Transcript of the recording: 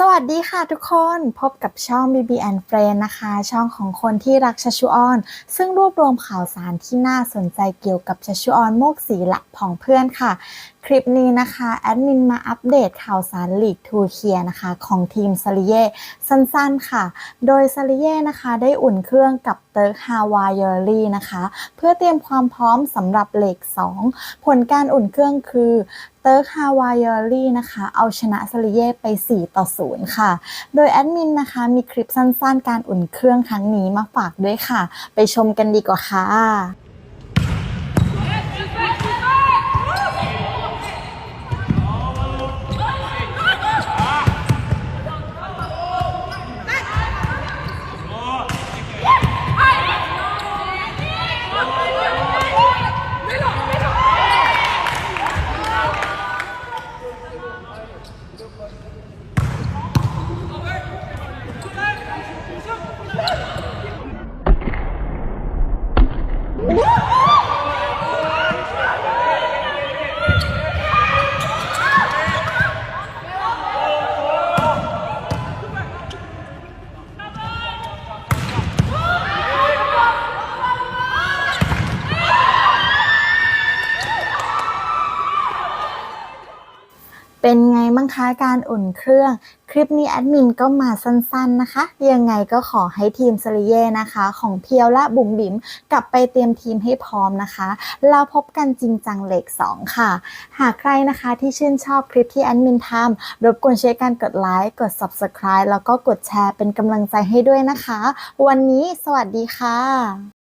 สวัสดีค่ะทุกคนพบกับช่อง BB and Friend นะคะ ช่องของคนที่รักชัชชุออน ซึ่งรวบรวมข่าวสารที่น่าสนใจเกี่ยวกับชัชชุออนโมกสีละผองเพื่อนค่ะ คลิปนี้นะคะแอดมินมาอัปเดตข่าวสารลีกทูเคียนะคะ ของทีมซาริเย่สั้นๆค่ะ โดยซาริเย่นะคะได้อุ่นเครื่องกับ เติร์กฮาวายเยอรี่นะคะ เพื่อเตรียมความพร้อมสำหรับเลก2 ผลการอุ่นเครื่องคือเติร์กฮาวายเยอรี่นะคะ เอาชนะซาลิเย่ไป 4 ต่อ 0 ค่ะ โดยแอดมินนะคะ มีคลิปสั้นๆ การอุ่นเครื่องครั้งนี้มาฝากด้วยค่ะ ไปชมกันดีกว่าค่ะ เป็นไงบ้างคะการอุ่นเครื่อง คลิปนี้แอดมินก็มาสั้นๆนะคะ ยังไงก็ขอให้ทีมซาริเย่นะคะ ของเพียวและบุ๋มบิ๋มกลับไปเตรียมทีมให้พร้อมนะคะแล้วพบกันจริงจังเลข2 ค่ะ หากใครนะคะที่ชื่นชอบคลิปที่แอดมินทำรบกวนช่วยกันกดไลค์กด Subscribe แล้วก็กดแชร์เป็นกำลังใจให้ด้วยนะคะ วันนี้สวัสดีค่ะ